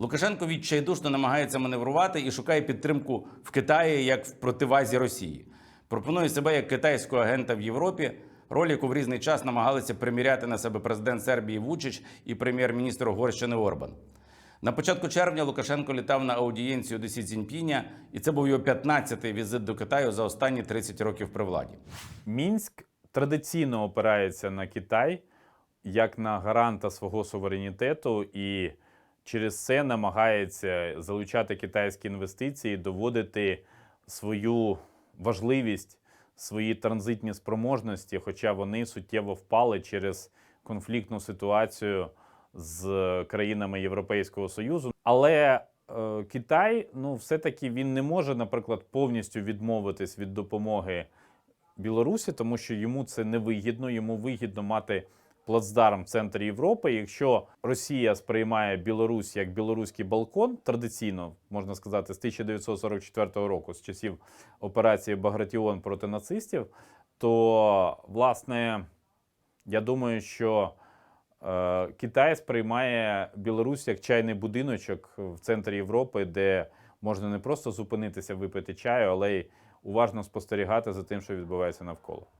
Лукашенко відчайдушно намагається маневрувати і шукає підтримку в Китаї як в противазі Росії. Пропонує себе як китайського агента в Європі, роль, яку в різний час намагалися приміряти на себе президент Сербії Вучич і прем'єр-міністр Угорщини Орбан. На початку червня Лукашенко літав на аудієнцію до Сі Цзіньпіня, і це був його 15-й візит до Китаю за останні 30 років при владі. Мінськ традиційно опирається на Китай як на гаранта свого суверенітету і через це намагається залучати китайські інвестиції, доводити свою важливість, свої транзитні спроможності, хоча вони суттєво впали через конфліктну ситуацію з країнами Європейського Союзу. Але е, Китай, ну, все-таки він не може, наприклад, повністю відмовитись від допомоги Білорусі, тому що йому це не вигідно. Йому вигідно мати плацдарм в центрі Європи. Якщо Росія сприймає Білорусь як білоруський балкон, традиційно можна сказати, з 1944 року, з часів операції Багратіон проти нацистів, то власне я думаю, що е, Китай сприймає Білорусь як чайний будиночок в центрі Європи, де можна не просто зупинитися, випити чаю, але й уважно спостерігати за тим, що відбувається навколо.